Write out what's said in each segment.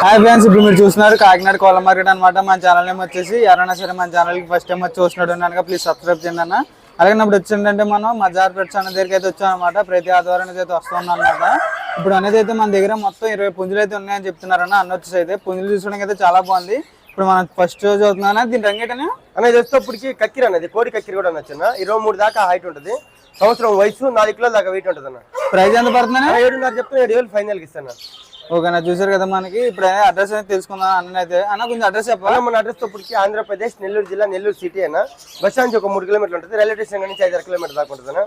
Hi friends ఇప్పుడు మీరు చూస్తున్నారు కాకినాడ కోళ్ళ మార్కెట్ అనమాట మన ఛానల్ నేమ్ వచ్చేసి ఎవరైనా సరే. మన ఛానల్కి ఫస్ట్ టైం వచ్చి చూసినట్టు ఉన్నాను ప్లీజ్ సబ్స్క్రైబ్ చేయండి అన్న. అలాగే ఇప్పుడు వచ్చిందంటే మనం మజార్ పెట్స్ అనే దగ్గరికి అయితే వచ్చాం అనమాట ప్రతి ఆదివారం అయితే వస్తున్నాం అనమాట ఇప్పుడు అనేది అయితే మన దగ్గర మొత్తం ఇరవై పుంజులు అయితే ఉన్నాయని చెప్తున్నారన్న అన్న వచ్చేసి అయితే. పుంజులు చూసుకోవడానికి అయితే చాలా బాగుంది. ఇప్పుడు మనం ఫస్ట్ రోజు అవుతున్నానా దీని రంగేటనే అనేది వచ్చేటప్పటికి కక్కిరి అనేది కోడి కక్కిరి కూడా అనొచ్చు ఇరవై మూడు దాకా హైట్ ఉంటుంది. సంవత్సరం వయసు నాలుగు కిలోల దాకా వెయిట్ ఉంటుంది అన్న ప్రైజ్ ఎంత పడుతుందనే అన్న ఏడున్నర చెప్తున్నా ఏడు వేలు ఫైనల్కి ఇస్తాను ఓకేనా చూసారు కదా మనకి. ఇప్పుడు అడ్రస్ అనేది తెలుసుకుందాం అన్న అయితే. అన్న కొంచెం అడ్రస్ చెప్పాలి అన్న మన అడ్రస్ తోపటికి ఆంధ్రప్రదేశ్ నెల్లూరు జిల్లా నెల్లూరు సిటీ అయినా బస్ స్టాండ్ నుంచి ఒక మూడు కిలోమీటర్లు ఉంటుంది. రైల్వే స్టేషన్ నుంచి ఐదారు కిలోమీటర్ దాకా ఉంటుంది అన్న.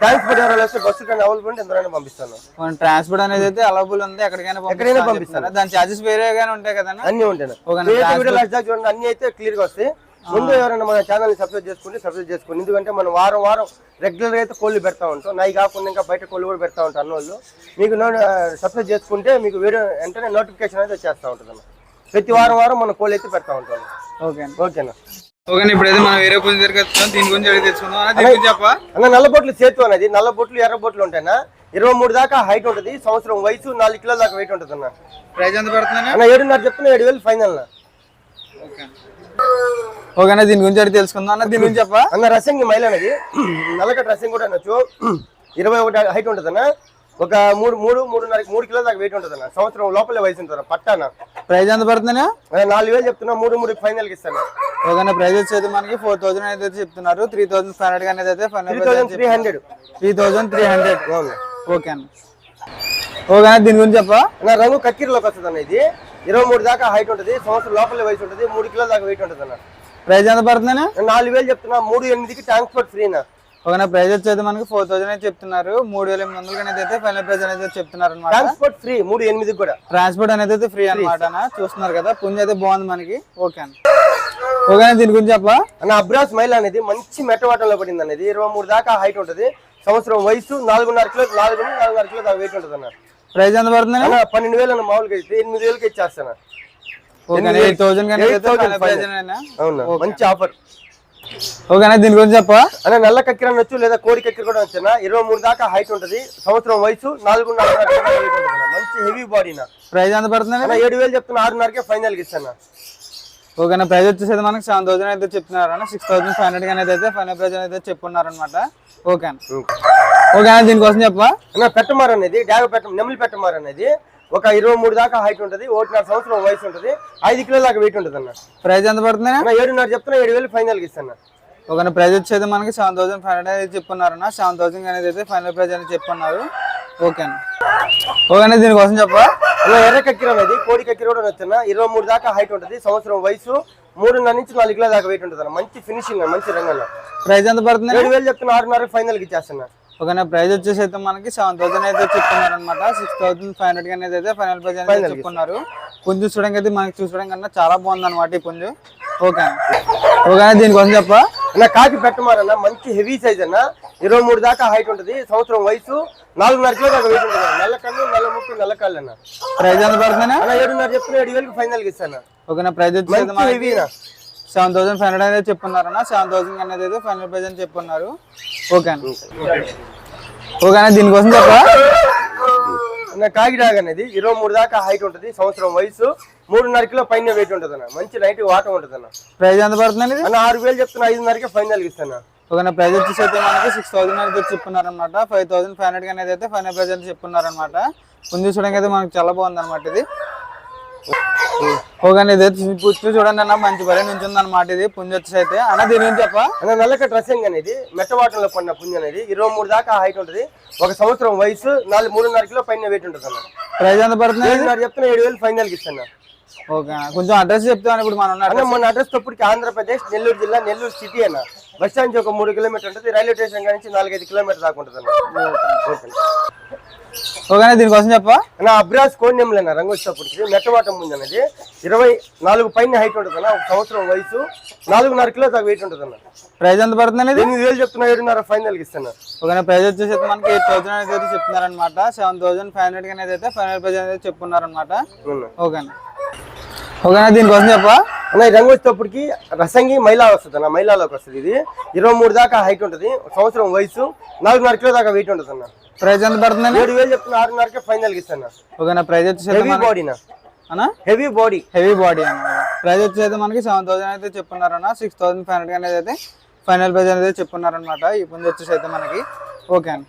ట్రాన్స్పోర్ట్ ఎవరైనా వస్తే బస్సు కానీ అవైలబుల్ ఉంటే ఎంతైనా పంపిస్తాను మన ట్రాన్స్పోర్ట్ అనేది అయితే అవైలబుల్ ఉంది. ఎక్కడికైనా ఎక్కడైనా? పంపిస్తాను. దాని చార్జెస్ వేరేగానే ఉంటాయి కదన్నా అన్ని? ఉంటాయి అన్న. అన్ని అయితే క్లియర్గా వస్తాయి. ముందు ఎవరైనా మన ఛానల్ని సబ్స్క్రైబ్ చేసుకుంటే సబ్స్క్రైబ్ చేసుకోండి. ఎందుకంటే మనం వారం వారం రెగ్యులర్గా అయితే కోళ్ళు పెడతా ఉంటాం. నై కాకుండా ఇంకా బయట కోళ్ళు కూడా పెడతా ఉంటాం అన్నోళ్ళు. మీకు సబ్స్క్రైబ్ చేసుకుంటే మీకు వీడియో వెంటనే నోటిఫికేషన్ అయితే వచ్చేస్తా ఉంటుంది అన్న ప్రతి వారం వారం మన కోళ్ళు అయితే పెడతా ఉంటాం. ఓకే ఓకేనా ఓకే ఇప్పుడైతే మనం వేరే పూజ దగ్గరికి వచ్చాం దీని గురించి అడిగి తెలుసుకుందాం. అన్న దీని గురించి చెప్పా అన్న నల్ల బొట్లు చేతు అనేది నల్ల బొట్లు ఎర్ర బొట్లు ఉంటాయన్నా. ఇరవై మూడు దాకా హైట్ ఉంటుంది. సంవత్సరం వయసు నాలుగు కిలోల దాకా వెయిట్ ఉంటుంది అన్న ప్రైజ్ ఎంత పడుతుందని అన్న ఏడున్నర చెప్తున్నా ఏడు వేలు ఫైనల్ ఓకే అన్న దీని గురించి అడిగి తెలుసుకుందాం. అన్న దీని గురించి చెప్పా అన్న రసంగి మైల్ అనేది నల్లకట్ట రసం కూడా అనొచ్చు. ఇరవై ఒకటి హైట్ ఉంటుంది అన్న ఒక మూడు మూడు మూడున్నర మూడు కిలో దాకా వెయిట్ ఉంటుంది అన్న సంవత్సరం లోపలే వయసు ఉంటుంది పట్టాన. ప్రైజ్ ఎంత పడుతుందని అన్న నాలుగు వేలు చెప్తున్నా మూడు మూడు ఫైనల్కి ఇస్తాను. ఓకే అన్న ప్రైజ్ వచ్చేది మనకి ఫోర్ థౌసండ్ అయితే చెప్తున్నారు. త్రీ థౌసండ్ ఫైవ్ హండ్రెడ్ అనేది అయితే three thousand three hundred. Three thousand three hundred. Okay అన్న ఓకే అన్న దీని గురించి చెప్పా రంగు కక్కిరిలోకి వస్తుంది అన్న ఇది. ఇరవై మూడు దాకా హైట్ ఉంటుంది సంవత్సరం లోపలే వయసు ఉంటుంది మూడు కిలో దాకా వెయిట్ ఉంటుంది అన్న. ప్రైజ్ ఎంత పడుతుందని నేను నాలుగు వేలు చెప్తున్నా మూడు ఎనిమిదికి ట్రాన్స్పోర్ట్ ఫ్రీనా ఓకే ప్రైజ్ వచ్చేది మనకి ఫోర్ థౌసండ్ అయితే చెప్తున్నారు మూడు వేల ఎనిమిది వందలకి అనేది అయితే ఫైనల్ ప్రైజ్ అనేది చెప్తున్నారు అనమాట ట్రాన్స్పోర్ట్ ఫ్రీ మూడు ఎనిమిదికి కూడా. ట్రాన్స్పోర్ట్ అనేది అయితే ఫ్రీ అనమాట చూస్తున్నారు కదా పుంజ అయితే బాగుంది మనకి. ఓకే అన్న. ఓకే దీని గురించి చెప్పా అన్న అబ్రాస్ మైల్ అనేది మంచి మెట్టవాటంలో పడింది అనేది ఇరవై మూడు దాకా హైట్ ఉంటుంది సంవత్సరం వయసు నాలుగున్నర కిలో నాలుగు నుండి నాలుగున్నర కిలో దాకా వెయిట్ ఉంటుంది అన్న. ప్రైజ్ ఎంత పడుతుంది పన్నెండు వేలు అన్న మామూలుగా అయితే ఎనిమిది వేలకి ఇచ్చేస్తాను? ఓకే ఎయిట్ థౌసండ్ కానీ అయితే 8,000 ఫైనల్. ప్రైజ్ అయినా అవునా? మంచి ఆఫర్. ఓకే అన్న దీని గురించి చెప్పా అన్న నల్ల కక్కిర అనొచ్చు లేదా కోడి కక్కిర కూడా వచ్చానా ఇరవై మూడు దాకా హైట్ ఉంటుంది సంవత్సరం వయసు నాలుగు నాలుగున్నర. మంచి హెవీ బాడీనా ప్రైజ్ ఎంత పడుతుంది ఏడు వేలు చెప్తున్నా ఆరున్నరకే ఫైనల్కి ఇస్తాను ఓకే అన్న ప్రైజ్ వచ్చేసి మనకి సెవెన్ థౌసండ్ అయితే చెప్తున్నారు సిక్స్ థౌసండ్ ఫైవ్ హండ్రెడ్ అనేది అయితే ఫైనల్ ప్రైజ్ అనేది చెప్పున్నారు అనమాట ఓకే అన్న. ఓకే దీనికోసం చెప్పా అన్న పెట్టమార్ అనేది డాగ పెట్ట నెమలి పెట్టమార్ అనేది ఒక ఇరవై మూడు దాకా హైట్ ఉంటుంది ఒకటిన్నర సంవత్సరం వయసు ఉంటుంది ఐదు కిలో దాకా వెయిట్ ఉంటుంది అన్న. ప్రైజ్ ఎంత పడుతుంది ఏడున్నర చెప్తున్నా ఏడు వేలు ఫైనల్కి ఇస్తాను అన్న. ప్రైజ్ వచ్చేది మనకి సెవెన్ థౌసండ్ ఫైవ్ హండ్రెడ్ అయితే చెప్పున్నారు అన్న. సెవెన్ థౌసండ్ అనేది అయితే ఫైనల్ ప్రైజ్ అనేది చెప్పున్నారు. ఓకే అన్న. ఓకే దీనికోసం చెప్పా ఎర్ర కక్కిర అనేది కోడి కక్కిర కూడా వచ్చాన ఇరవై మూడు దాకా హైట్ ఉంటుంది సంవత్సరం వయసు మూడున్నర నుంచి నాలుగు కిలో దాకా వెయిట్ ఉంటుంది అన్న. మంచి ఫినిషింగ్ మంచి రంగంలో ప్రైజ్ ఎంత పడుతుంది ఏడు వేలు చెప్తున్నా ఆరున్నర ఫైనల్కి ఇచ్చేస్తున్నా. ఓకే అన్న ప్రైజ్ వచ్చేసి అయితే మనకి సెవెన్ థౌసండ్ అయితే చెప్తున్నారు అనమాట సిక్స్ థౌసండ్ ఫైవ్ హండ్రెడ్ అనేది అయితే ఫైనల్ ప్రైజ్ అనేది చెప్పుకున్నారు పుంజు చూడడానికి అయితే మనకి చూసడం కన్నా చాలా బాగుంది అనమాట ఈ పుంజు. ఓకే ఓకే దీనికోసం చెప్పా? అన్న కాకి పెట్టమారన్న మంచి హెవీ సైజ్ అన్న. ఇరవై మూడు దాకా హైట్ ఉంటుంది సంవత్సరం వయసు నాలుగున్నర కిలో దాకా వెయిట్ ఉంటుంది. నల్ల కన్ను నల్ల ముక్కు నల్ల కాళ్ళు అన్న. ప్రైజ్ ఎంత పడుతుంది ఏడున్నర చెప్తున్నా ఏడు వేలకి ఫైనల్కి ఇస్తాను ఓకే నా ప్రైజ్ వచ్చేసి సెవెన్ థౌసండ్ ఫైవ్ హండ్రెడ్ అనేది చెప్పున్నారు అన్న సెవెన్ థౌసండ్ అనేది అయితే ఫైనల్ ప్రైజ్ అని చెప్పున్నారు. ఓకే అన్న. ఓకే అన్న దీనికోసం చెప్పా కాకిడాగ్ అనేది ఇరవై మూడు దాకా హైట్ ఉంటుంది సంవత్సరం వయసు. మూడున్నర కిలో పైన వెయిట్ ఉంటుంది అన్న మంచి నైట్ వాటం ఉంటుంది అన్న ప్రైజ్ ఎంత పడుతుంది అన్న ఆరు వేలు చెప్తున్నా ఐదున్నరకే ఫైనల్కి ఇస్తాను ఓకే నా ప్రైజ్ వచ్చేసి అయితే మనకి సిక్స్ థౌసండ్ అయితే చెప్పున్నారు అనమాట ఫైవ్ థౌసండ్ ఫైవ్ హండ్రెడ్ అనేది అయితే ఫైనల్ ప్రైజ్ అని చెప్పున్నారు అనమాట పుంజు చూడడానికి అయితే మనకి చాలా బాగుంది అనమాట ఇది ఓకే ఇది చూడండి అన్న మంచి పని నుంచి అనమాట ఇది పుంజు వచ్చేసి అయితే. అన్న దీని చెప్పా. అన్న నల్లక డ్రెస్సింగ్ అనేది మెట్టవాటంలో పడిన పుంజ అనేది ఇరవై మూడు దాకా హైట్ ఉంటుంది. ఒక సంవత్సరం వయసు నాలుగు మూడున్నర కిలో పైన వెయిట్ ఉంటుంది అన్న. ప్రైజ్ ఎంత పడుతుంది? చెప్తున్నా ఏడు వేలు ఫైనల్కి ఇస్తాను ఓకే కొంచెం అడ్రస్ చెప్తాను ఇప్పుడు మనం మన అడ్రస్. తప్పటికి ఆంధ్రప్రదేశ్ నెల్లూరు జిల్లా నెల్లూరు సిటీ అన్న. బస్ స్టాండ్ నుంచి ఒక మూడు కిలోమీటర్ ఉంటుంది. రైల్వే స్టేషన్ నుంచి నాలుగైదు కిలోమీటర్ దాకా ఉంటుంది అన్న ఓకే. ఓకే అన్న దీనికోసం చెప్పా అన్న అబ్రాస్ కోణ్యంలో అన్న రంగు వచ్చేటప్పటికి మెట్టవాటం ముందు అనేది ఇరవై నాలుగు పైన హైట్ ఉంటుంది అన్న ఒక సంవత్సరం వయసు. నాలుగున్నర కిలో దాకా వెయిట్ ఉంటుంది అన్న. ప్రైజ్ ఎంత పడుతుంది అనేది? ఎనిమిది వేలు చెప్తున్నా ఏడున్నర ఫైనల్కి ఇస్తాను. ఓకే ప్రైజ్ వచ్చేసి మనకి ఎయిట్ థౌసండ్ అనేది అయితే చెప్తున్నారు అనమాట సెవెన్ థౌసండ్ ఫైవ్ హండ్రెడ్ అనేది అయితే ఫైనల్ ప్రైజ్ అనేది చెప్పున్నారు అనమాట అవునా. ఓకే అన్న ఓకే అన్న దీనికోసం చెప్పా అన్న ఈ రంగు వచ్చేటప్పటికి రసంగి మైలా వస్తుంది అన్న మైలాలోకి వస్తుంది ఇది. ఇరవై మూడు దాకా హైట్ ఉంటుంది. సంవత్సరం వయసు నాలుగున్నర కిలో దాకా వెయిట్ ఉంటుంది అన్న. ప్రైజ్ ఎంత పడుతుంది ఏడు వేలు చెప్తున్నా ఆరున్నరకే ఫైనల్కి ఇస్తాను ప్రైజ్ వచ్చేసి హెవీ బాడీనా అన్నా. హెవీ బాడీ హెవీ బాడీ అన్నమాట ప్రైస్ వచ్చేది మనకి సెవెన్ థౌసండ్ అయితే చెప్పున్నారన్న. సిక్స్ థౌసండ్ ఫైవ్ హండ్రెడ్ అనేది అయితే ఫైనల్ ప్రైస్ అనేది చెప్పున్నారనమాట ఈ పుంజు వచ్చేసి అయితే మనకి. ఓకే అండి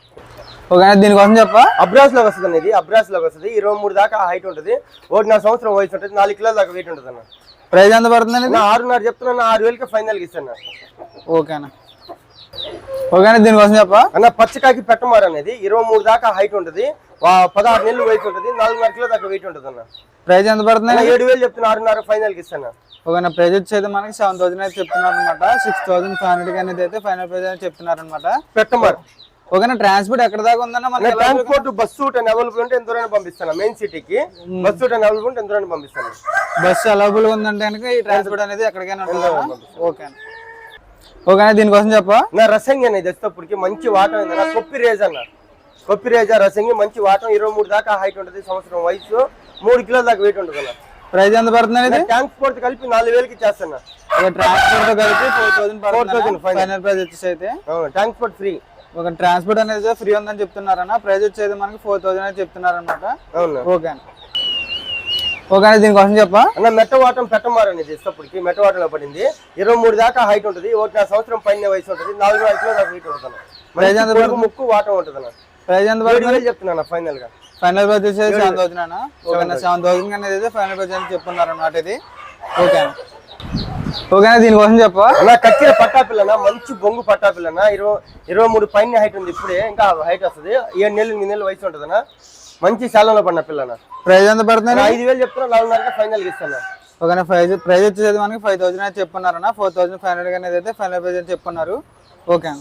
ఓకే దీనికోసం చెప్పా? అబ్రాస్లోకి వస్తుంది ఇది అబ్రాస్లోకి వస్తుంది. ఇరవై మూడు దాకా హైట్ ఉంటుంది. ఒకటిన్నర సంవత్సరం వయసు ఉంటుంది. నాలుగు కిలోల దాకా వెయిట్ ఉంటుంది అన్న. ప్రైస్ ఎంత పడుతుంది నా ఆరున్నర చెప్తున్నా ఆరు వేలకి ఫైనల్కి ఇస్తాను. ఓకేనా ఓకేనా దీనికోసం చెప్పా? అన్న పచ్చకాకి పెట్టమారు అనేది ఇరవై మూడు దాకా హైట్ ఉంటుంది. పదహారు నెలలు వయసు ఉంటుంది. నాలుగున్నర కిలో దాకా వెయిట్ ఉంటుంది అన్న. ప్రైస్ ఎంత పడుతుంది ఏడు వేలు చెప్తున్నా ఆరున్నర ఫైనల్కి ఇస్తాను. ఓకేనా ప్రైస్ వచ్చేది మనకి సెవెన్ థౌసండ్ అయితే చెప్తున్నారు అనమాట సిక్స్ థౌసండ్ ఫైవ్ హండ్రెడ్ అనేది అయితే ఫైనల్ ప్రైస్ అయితే చెప్తున్నారు అనమాట పెట్టమారు. ఓకేనా ట్రాన్స్పోర్ట్ ఎక్కడ దాకా ఉందన్న ట్రాన్స్పోర్ట్ బస్సు అవైలబుల్ ఉంటే ఎంత దూరం పంపిస్తాను? మెయిన్ సిటీకి బస్సు అవైలబుల్ ఉంటే ఎంత దూరం పంపిస్తాను? బస్సు అవైలబుల్ ఉందంటే కనుక ఈ ట్రాన్స్పోర్ట్ అనేది ఎక్కడికైనా ఓకే ఓకేనా దీనికోసం చెప్పా నా రసంగి అనేది వచ్చేటప్పటికి మంచి వాటం ఏందన్న కొప్పి రేజ్ అన్న. కొప్పి రేజా రసంగి మంచి వాటం ఇరవై మూడు దాకా హైట్ ఉంటుంది సంవత్సరం వయసు. మూడు కిలోల దాకా వెయిట్ ఉంటుంది అన్న. ప్రైస్ ఎంత పడుతుంది ట్రాన్స్పోర్ట్ కలిపి నాలుగు వేలకి ఇచ్చేస్తాను ట్రాన్స్పోర్ట్ కలిపి four thousand 4,000 final. Final price వచ్చేసి అయితే? ట్రాన్స్పోర్ట్ ఫ్రీ ఒక ట్రాన్స్పోర్ట్ అనేది ఫ్రీ ఉందని చెప్తున్నారన్న. ప్రైస్ వచ్చేది మనకి ఫోర్ థౌసండ్ అని చెప్తున్నారనమాట ఓకే అండి ఓకే అండి దీనికోసం చెప్పా? అన్న మెట్టవాటం పెట్టమారు అనేది ఇష్టప్పటికి మెట్టవాటంలో పడింది. ఇరవై మూడు దాకా హైట్ ఉంటుంది. ఒకటి సంవత్సరం పైన వయసు ఉంటుంది. నాలుగు కిలో దాకా వెయిట్ ఉంటుంది ముక్కు వాటం ఉంటుంది అన్న ప్రైస్ ఎంత పడుతుంది? చెప్తున్నాను ఫైనల్గా. ఫైనల్ ప్రైస్ వచ్చేసి సెవెన్ థౌసండ్ అన్న. సెవెన్ థౌసండ్ అనేది అయితే ఫైనల్ ప్రైస్ అని చెప్పున్నారు అనమాట ఇది. ఓకే అండి ఓకేనా? దీనికోసం చెప్పా అన్న కక్కిన పట్టా పిల్లన మంచి బొంగు పట్టా పిల్లన ఇరవై ఇరవై మూడు పైన హైట్ ఉంది ఇప్పుడే. ఇంకా హైట్ వస్తుంది. ఏడు నెలలు ఎనిమిది నెలలు వయసు ఉంటుందన్న మంచి శాలంలో పడిన పిల్లన? ప్రైస్ ఎంత పడుతుంది నేను ఐదు వేలు చెప్తున్నా నాలుగున్నరగా ఫైనల్ ఇస్తాను. ఓకేనా ప్రైస్ ప్రైస్ వచ్చేది మనకి ఫైవ్ థౌసండ్ అయితే చెప్పున్నారన్న ఫోర్ థౌసండ్ ఫైవ్ హండ్రెడ్ అనేది అయితే ఫైనల్ ప్రైస్ అని చెప్పున్నారు. ఓకే